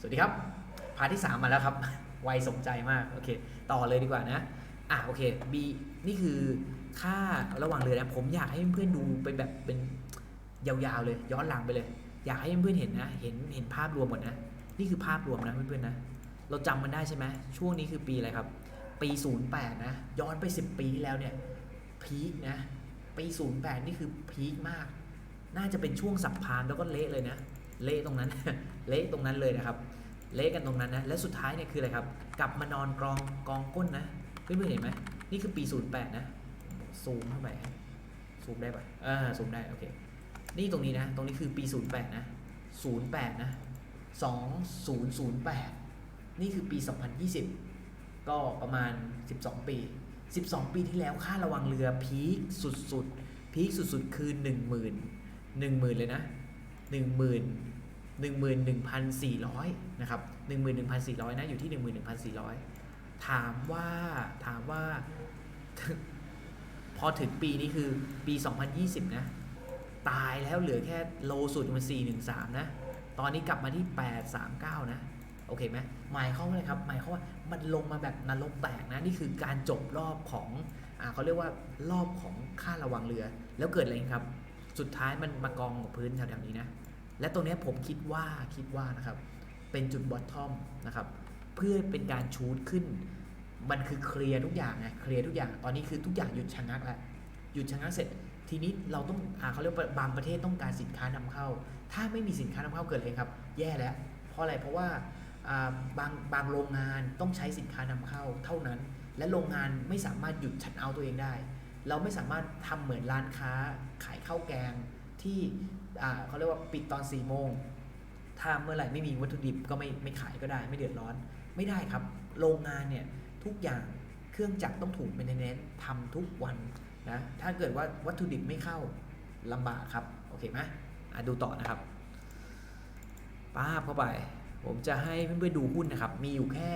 สวัสดีครับ พาร์ทที่ 3 มาแล้วครับ ไวสมใจมาก โอเค ต่อเลยดีกว่านะ อะโอเค B นี่คือค่าระหว่างเรือนะ ผมอยากให้เพื่อนๆดูเป็นแบบเป็นยาวๆเลย ย้อนหลังไปเลย อยากให้เพื่อนๆเห็นนะ เห็นเห็นภาพรวมหมดนะ นี่คือภาพรวมนะเพื่อนๆนะ เราจำมันได้ใช่ไหม ช่วงนี้คือปีอะไรครับ ปี 08 นะ ย้อนไป 10 ปีที่แล้วเนี่ย พีคนะ ปี 08 นี่คือพีคมาก น่าจะเป็นช่วงสับพานแล้วก็เละเลยนะ เละตรงนั้น เละตรงนั้นเลยนะครับ เละกันตรงนั้นนะ และสุดท้ายเนี่ยคืออะไรครับ กลับมานอนกรองกองก้นนะ เพื่อนๆเห็นไหมนี่คือปี 08 นะ ซูมเข้าไปซูมได้ปะอ่า ซูมได้ โอเค นี่ตรงนี้นะ ตรงนี้คือปี 08 นะ 08 นะ 2008 นี่คือปี 2020 ก็ประมาณ 12 ปี 12 ปีที่แล้วค่าระวังเรือพีคสุดๆ พีคสุดๆ คือ 10,000 10,000 เลยนะ 1 0 0 0 1 4 0 0นะครับ11,400นะอยู่ที่ 11,400 ถามว่าถามว่า พอถึงปีนี้คือปี 2020 นะ ตายแล้วเหลือแค่โลสุดมัน 413 นะ ตอนนี้กลับมาที่ 839 นะโอเคไหมหมายเขามว่าอะไรครับหมายเขาว่ามันลงมาแบบนรกแตกนะ นี่คือการจบรอบของอ่าเขาเรียกว่ารอบของค่าระวังเรือ แล้วเกิดอะไรครับ สุดท้ายมันมากองกับพื้นแถวๆนี้นะ และตรงนี้ผมคิดว่าคิดว่านะครับ เป็นจุดบอททอมนะครับ เพื่อเป็นการชูดขึ้น มันคือเคลียร์ทุกอย่างไงเคลียร์ทุกอย่างตอนนี้คือทุกอย่างหยุดชะงักแล้วหยุดชะงักเสร็จ ทีนี้เราต้องอ่าเขาเรียกบางประเทศต้องการสินค้านำเข้า ถ้าไม่มีสินค้านำเข้าเกิดอะไรครับ แย่แล้ว เพราะอะไรเพราะว่าอ่าบางบางโรงงานต้องใช้สินค้านำเข้าเท่านั้น และโรงงานไม่สามารถหยุดชัดเอาตัวเองได้ เราไม่สามารถทำเหมือนร้านค้าขายข้าวแกงที่เขาเรียกว่าปิดตอน4ี่โมงถ้าเมื่อไหร่ไม่มีวัตถุดิบก็ไม่ไม่ขายก็ได้ไม่เดือดร้อน ไม่ได้ครับ โรงงานเนี่ยทุกอย่างเครื่องจักรต้องถูกเป็นเน้นทำทุกวันนะถ้าเกิดว่าวัตถุดิบไม่เข้าลำบากครับ โอเคไหมดูต่อนะครับป้าบเข้าไป ผมจะให้เพื่อนๆดูหุ้นนะครับ มีอยู่แค่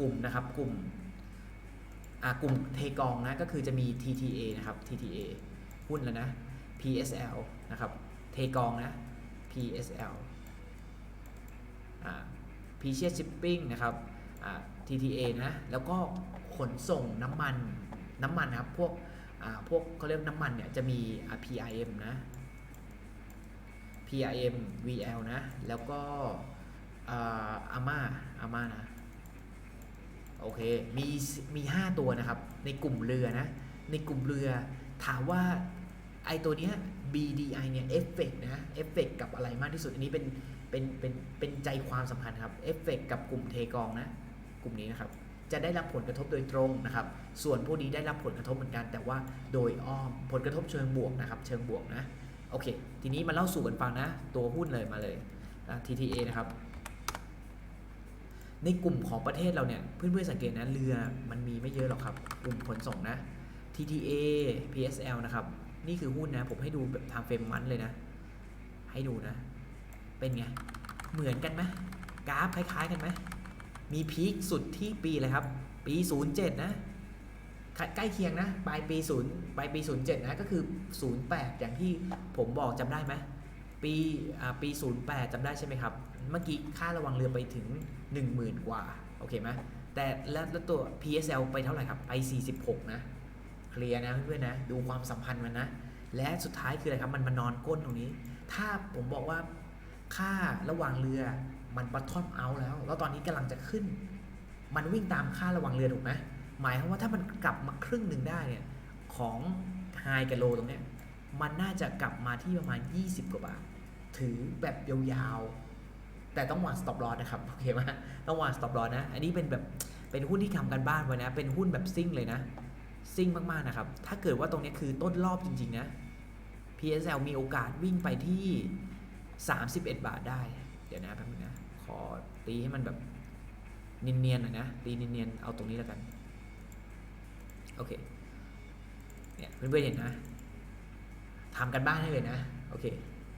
กลุ่มนะครับ กลุ่ม กลุ่มเทกองนะก็คือจะมี TTA นะครับ TTA หุ้นแล้วนะ PSL นะครับเทกองนะ PSL อ่า p c s Shipping นะครับ TTA นะแล้วก็ขนส่งน้ำมันน้ำมันนะครับพวกพวกเขาเรียกน้ำมันเนี่ยจะมี PIM นะ PIM VL นะ แล้วก็อาอาม่าอาม่านะ โอเค มีมีห้าตัวนะครับ ในกลุ่มเรือนะ ในกลุ่มเรือถามว่าไอตัวเนี้ย BDI เนี่ยเอฟเฟกนะเอฟเฟกกับอะไรมากที่สุด อันนี้เป็นเป็นเป็นเป็นใจความสำคัญครับเอฟเฟกกับกลุ่มเทกองนะ กลุ่มนี้นะครับ จะได้รับผลกระทบโดยตรงนะครับ ส่วนพวกนี้ได้รับผลกระทบเหมือนกัน แต่ว่าโดยอ้อมผลกระทบเชิงบวกนะครับ เชิงบวกนะโอเค ทีนี้มาเล่าสู่กันฟังนะ ตัวหุ้นเลยมาเลย TTA นะครับ ในกลุ่มของประเทศเราเนี่ยเพื่อนๆสังเกตนะเรือมันมีไม่เยอะหรอกครับ กลุ่มขนส่งนะ TTA PSL นะครับ นี่คือหุ้นนะ ผมให้ดูแบบทำเฟรมมันเลยนะ ให้ดูนะ เป็นไง เหมือนกันไหมกราฟคล้ายๆกันไหมมีพีคสุดที่ปีอะไรครับ ปี 07 นะ ใกล้เคียงนะ ปลายปี 0 ปลายปี 07 นะ ก็คือ 08 อย่างที่ผมบอกจำได้ไหม ปีปี 08จำได้ใช่ไหมครับ เมื่อกี้ค่าระวังเรือไปถึง 10,000 กว่า โอเคไหมแต่แล้วแล้วตัว PSL ไปเท่าไหร่ครับ ไป 46 นะ เคลียร์นะเพื่อนๆนะ ดูความสัมพันธ์มันนะ และสุดท้ายคืออะไรครับ มันมานอนก้นตรงนี้ ถ้าผมบอกว่าค่าระว่างเรือมันบัตทอมเอาแล้ว แล้วตอนนี้กำลังจะขึ้น มันวิ่งตามค่าระว่างเรือถูกไหมหมายความว่าถ้ามันกลับมาครึ่งหนึ่งได้เนี่ย ของไฮกับโลตรงเนี้ย มันน่าจะกลับมาที่ประมาณ 20 กว่าบาท ถือแบบยาวๆ แต่ต้องวาง stop loss นะครับโอเคไหมต้องวาง stop loss นะ อันนี้เป็นแบบเป็นหุ้นที่ทำกันบ้านไว้นะ เป็นหุ้นแบบซิ่งเลยนะ ซิ่งมากๆนะครับ ถ้าเกิดว่าตรงนี้คือต้นรอบจริงๆนะ PSL มีโอกาสวิ่งไปที่ 31 บาทได้ เดี๋ยวนะแป๊บนึงนะ ขอตีให้มันแบบเนียนๆหน่อยนะ ตีเนียนๆ เอาตรงนี้แล้วกัน โอเค เนี่ยเพื่อนๆเห็นนะ ทำกันบ้านให้เลยนะ โอเค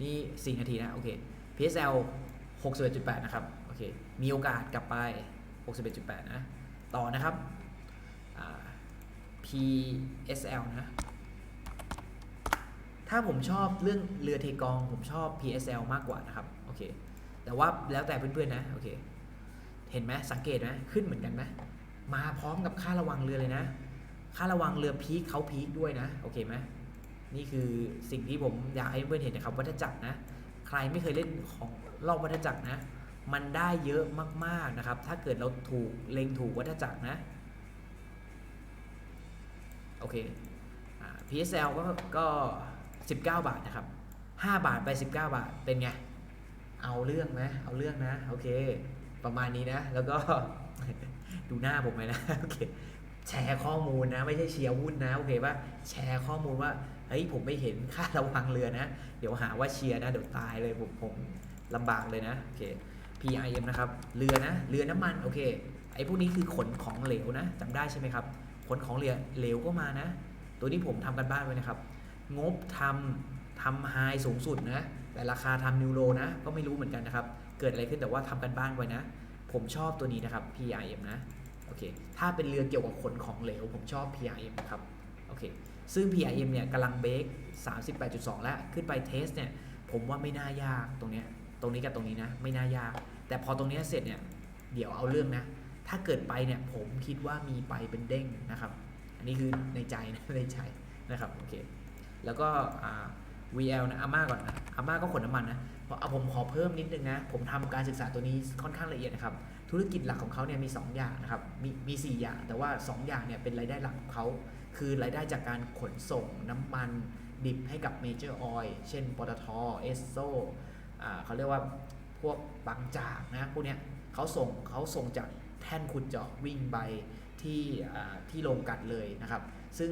นี่ 4 นาทีนะ โอเค PSL 61.8 นะครับ โอเค มีโอกาสกลับไป 61.8 นะ ต่อนะครับ PSL นะ ถ้าผมชอบเรื่องเรือเทกอง ผมชอบ PSL มากกว่านะครับ โอเค แต่ว่าแล้วแต่เพื่อนๆนะ โอเค เห็นไหมสังเกตไหมขึ้นเหมือนกันไหมมาพร้อมกับค่าระวังเรือเลยนะ ค่าระวังเรือพีคเขาพีคด้วยนะ โอเคไหม นี่คือสิ่งที่ผมอยากให้เพื่อนเห็นนะครับวัฏจักรนะ ใครไม่เคยเล่นของรอบวัฏจักรนะ มันได้เยอะมากๆนะครับ ถ้าเกิดเราถูกเล็งถูกวัฏจักรนะ โอเค PSL ก็ก็ 19 บาทนะครับ 5 บาทไป 19 บาทเป็นไง เอาเรื่องไหมเอาเรื่องนะ โอเค ประมาณนี้นะ แล้วก็ดูหน้าผมเลยนะ โอเค แชร์ข้อมูลนะ ไม่ใช่เชียร์หุ้นนะ โอเคป่ะแชร์ข้อมูลว่า เฮ้ยผมไม่เห็นค่าระวังเรือนะ เดี๋ยวหาว่าเชียร์นะเดี๋ยวตายเลยผมผมลำบากเลยนะโอเค PIM นะครับเรือนะเรือน้ำมันโอเคไอ้พวกนี้คือขนของเหลวนะจำได้ใช่ไหมครับขนของเหลวเหลวก็มานะ ตัวนี้ผมทำกันบ้านไว้นะครับ งบทำทำไฮสูงสุดนะ แต่ราคาทำนิวโรนะ ก็ไม่รู้เหมือนกันนะครับ เกิดอะไรขึ้นแต่ว่าทำกันบ้านไว้นะ ผมชอบตัวนี้นะครับ PIM นะโอเคถ้าเป็นเรือเกี่ยวกับขนของเหลวผมชอบ PIM นะครับโอเค ซึ่ง PIM เนี่ยกำลังเบรก38.2 แล้วขึ้นไปเทสเนี่ยผมว่าไม่น่ายากตรงเนี้ยตรงนี้กับตรงนี้นะไม่น่ายาก แต่พอตรงเนี้ยเสร็จเนี่ยเดี๋ยวเอาเรื่องนะ ถ้าเกิดไปเนี่ยผมคิดว่ามีไปเป็นเด้งนะครับ อันนี้คือในใจนะในใจนะครับโอเคแล้วก็ VL นะอาม่าก่อนนะอาม่าก็ขนน้ำมันนะเพราะเอาผมขอเพิ่มนิดนึงนะ ผมทำการศึกษาตัวนี้ค่อนข้างละเอียดนะครับ ธุรกิจหลักของเขาเนี่ยมี 2 อย่างนะครับ มีมี 4 อย่าง แต่ว่า 2 อย่างเนี่ยเป็นรายได้หลักของเขา คือรายได้จากการขนส่งน้ำมันดิบให้กับเมเจอร์ออยเช่นปตทเอสโซ่เขาเรียกว่าพวกบางจากนะพวกเนี้ยเขาส่งเขาส่งจากแท่นขุดเจาะวิ่งไปที่ที่โรงกัดเลยนะครับ ซึ่ง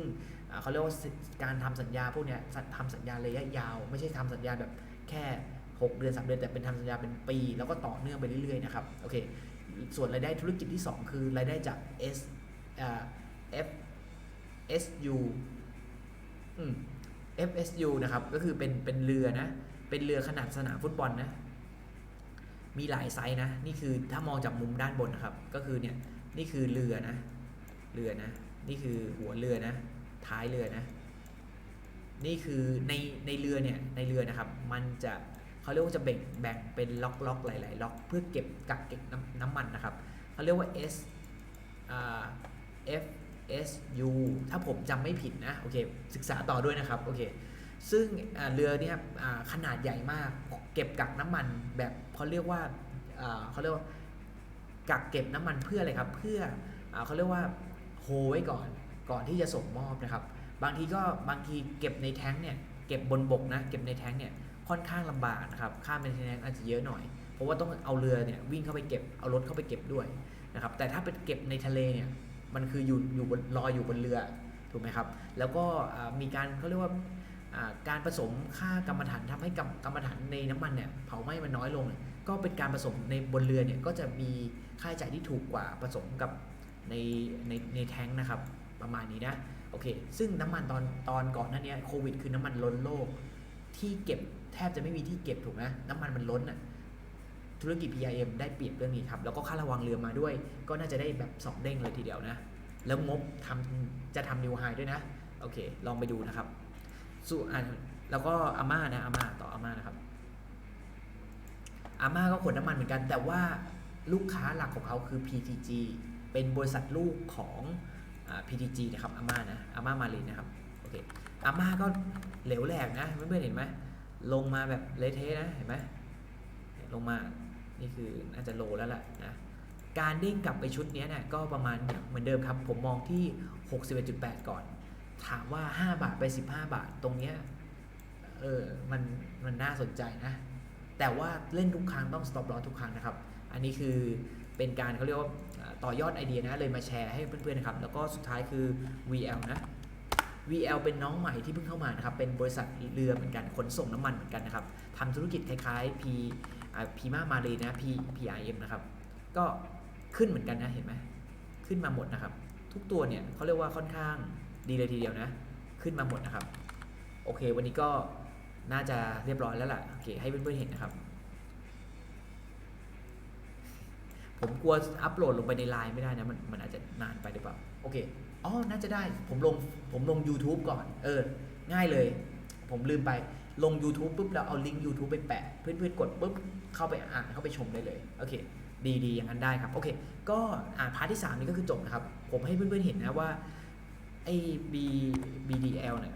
เขาเรียกว่าการทำสัญญาพวกเนี้ยทำสัญญาระยะยาว ไม่ใช่ทำสัญญาแบบแค่ 6 เดือน 3 เดือนแต่เป็นทำสัญญาเป็นปี แล้วก็ต่อเนื่องไปเรื่อยๆนะครับโอเคส่วนรายได้ธุรกิจที่ 2 คือรายได้จาก S อ่า F SU FSU นะครับ ก็คือเป็นเป็นเรือนะ เป็นเรือขนาดสนามฟุตบอลนะ มีหลายไซส์นะ นี่คือถ้ามองจากมุมด้านบนนะครับ ก็คือเนี่ย นี่คือเรือนะ เรือนะ นี่คือหัวเรือนะ ท้ายเรือนะ นี่คือในในเรือเนี่ย ในเรือนะครับ มันจะเขาเรียกว่าจะแบ่งแบ่งเป็นล็อกล็อกหลาย ๆ ล็อก เพื่อเก็บกักเก็บน้ำน้ำมันนะครับ เขาเรียกว่า S อ่า F S U ถ้าผมจำไม่ผิดนะโอเคศึกษาต่อด้วยนะครับโอเคซึ่งเรือเนี่ยขนาดใหญ่มาก เก็บกักน้ำมันแบบเขาเรียกว่าเขาเรียกว่ากักเก็บน้ำมันเพื่ออะไรครับ เพื่อเขาเรียกว่าโฮไว้ก่อนก่อนที่จะส่งมอบนะครับ บางทีก็บางทีเก็บในแท้งเนี่ยเก็บบนบกนะเก็บในแท้งเนี่ยค่อนข้างลำบากนะครับค่าเป็นแท้งอาจจะเยอะหน่อย เพราะว่าต้องเอาเรือเนี่ยวิ่งเข้าไปเก็บเอารถเข้าไปเก็บด้วยนะครับแต่ถ้าเป็นเก็บในทะเลเนี่ย มันคืออยู่อยู่บนลอยอยู่บนเรือถูกไหมครับ แล้วก็มีการเขาเรียกว่าการผสมค่ากรรมฐานทำให้กรรมกรรมฐานในน้ำมันเนี่ยเผาไหม้มันน้อยลง ก็เป็นการผสมในบนเรือเนี่ยก็จะมีค่าใช้จ่ายที่ถูกกว่าผสมกับในในในแท้งนะครับประมาณนี้นะโอเค ซึ่งน้ำมันตอนตอนก่อนหน้านี้โควิด คือน้ำมันล้นโลก ที่เก็บแทบจะไม่มีที่เก็บถูกไหมน้ำมันมันล้นอะ ธุรกิจ PIM ได้เปรียบเรื่องนี้ครับ แล้วก็ค่าระวังเรือมาด้วย ก็น่าจะได้แบบ 2 เด้งเลยทีเดียวนะ แล้วงบทำจะทำนิวไฮด้วยนะ โอเค ลองไปดูนะครับส่วนอะแล้วก็อาม่านะอาม่าต่ออาม่านะครับอาม่าก็ขนน้ำมันเหมือนกัน แต่ว่าลูกค้าหลักของเขาคือ PTG เป็นบริษัทลูกของอ PTG นะครับอาม่านะอาม่ามาลินนะครับโอเคอาม่าก็เหลวแหลกนะเพื่อนๆเห็นไหมลงมาแบบเละเทะนะเห็นไหมลงมา นี่คือน่าจะโลแล้วแหละนะการเด้งกลับไปชุดนี้เนี่ยก็ประมาณเหมือนเดิมครับ ผมมองที่ 61.8 ก่อน ถามว่า 5 บาทไป 15 บาทตรงเนี้ยเออมันมันน่าสนใจนะ แต่ว่าเล่นทุกครั้งต้อง stop loss ทุกครั้งนะครับ อันนี้คือเป็นการเขาเรียกว่าอ่าต่อยอดไอเดียนะเลยมาแชร์ให้เพื่อนๆนะครับ แล้วก็สุดท้ายคือ VL นะ VL เป็นน้องใหม่ที่เพิ่งเข้ามานะครับ เป็นบริษัทเรือเหมือนกันขนส่งน้ำมันเหมือนกันนะครับทำธุรกิจคล้ายๆ P พีมามาเลยนะ P PIM นะครับ ก็ขึ้นเหมือนกันนะเห็นไหมขึ้นมาหมดนะครับ ทุกตัวเนี่ยเขาเรียกว่าค่อนข้างดีเลยทีเดียวนะ ขึ้นมาหมดนะครับ โอเค วันนี้ก็น่าจะเรียบร้อยแล้วล่ะโอเคให้เพื่อนๆเห็นนะครับ ผมกลัวอัปโหลดลงไปในไลน์ไม่ได้นะมันมันอาจจะนานไปหรือเปล่าโอเคอ๋อน่าจะได้ผมลงผมลง YouTube ก่อน เออ ง่ายเลย ผมลืมไป ลง YouTube ปุ๊บแล้วเอาลิงก์ YouTube ไปแปะ เพื่อนๆกดปุ๊บเข้าไปอ่านเข้าไปชมได้เลย โอเค ดีดีอย่างนั้นได้ครับ โอเค ก็อ่านพาร์ทที่ 3 นี้ก็คือจบนะครับ ผมให้เพื่อนๆเห็นนะว่าไอ้ B BDL เนี่ย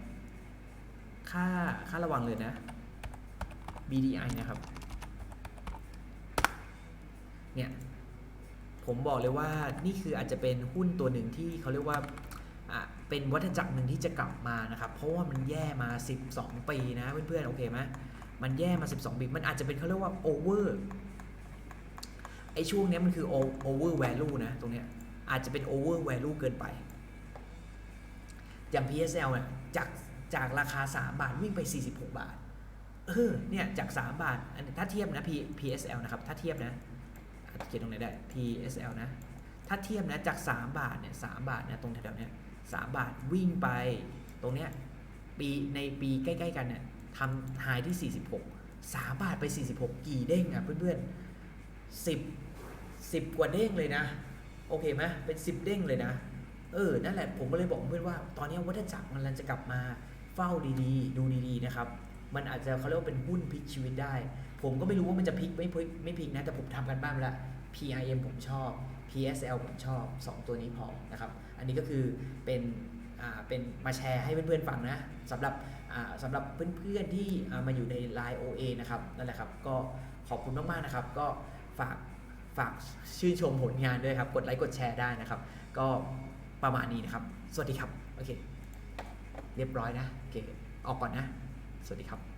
ค่าค่าระวังเลยนะ BDI นะครับ เนี่ย ผมบอกเลยว่านี่คืออาจจะเป็นหุ้นตัวหนึ่งที่เขาเรียกว่า เป็นวัฏจักรหนึ่งที่จะกลับมานะครับ เพราะว่ามันแย่มา 12 ปีนะเพื่อนๆโอเคไหมมันแย่มา 12 ปี มันอาจจะเป็นเขาเรียกว่า over ไอช่วงนี้มันคือ o- over value นะตรงเนี้ยอาจจะเป็น over value เกินไปอย่าง PSL เนี่ยจากจากราคา 3 บาทวิ่งไป 46 บาทเออเนี่ยจาก 3 บาทอันถ้าเทียบนะ P PSL นะครับถ้าเทียบนะเขียนตรงไหนได้ PSL นะถ้าเทียบนะจาก 3 บาทเนี่ยสบาทเนี่ยตรงแถวๆเนี้ย สบาทวิ่งไป ตรงเนี้ยปีในปีใกล้ๆกันเนี่ยทำไฮที่ 46 3 บาทไป 46 กี่เด้งอะเพื่อนๆ10 10 กว่าเด้งเลยนะ โอเคไหมเป็น 10 เด้งเลยนะ เออ นั่นแหละผมก็เลยบอกเพื่อนว่า ตอนนี้วัฏจักรมันกำลังจะกลับมาเฝ้าดีๆ ดูดีๆนะครับ มันอาจจะเขาเรียกว่าเป็นหุ้นพลิกชีวิตได้ ผมก็ไม่รู้ว่ามันจะพลิกไม่พลิกไม่พลิกนะ แต่ผมทำกันบ้านมาแล้ว PIM ผมชอบ PSL ผมชอบ 2 ตัวนี้พอนะครับ นนี้ก็คือเป็นเป็นมาแชร์ให้เพื่อนๆฟังนะสำหรับสำหรับเพื่อนๆที่มาอยู่ใน Line OA นะครับนั่นแหละครับก็ขอบคุณมากๆนะครับ ก็ฝากฝากชื่นชมผลงานด้วยครับ กดไลค์กดแชร์ได้นะครับ ก็ประมาณนี้นะครับ สวัสดีครับ โอเค เรียบร้อยนะ โอเค ออกก่อนนะ สวัสดีครับ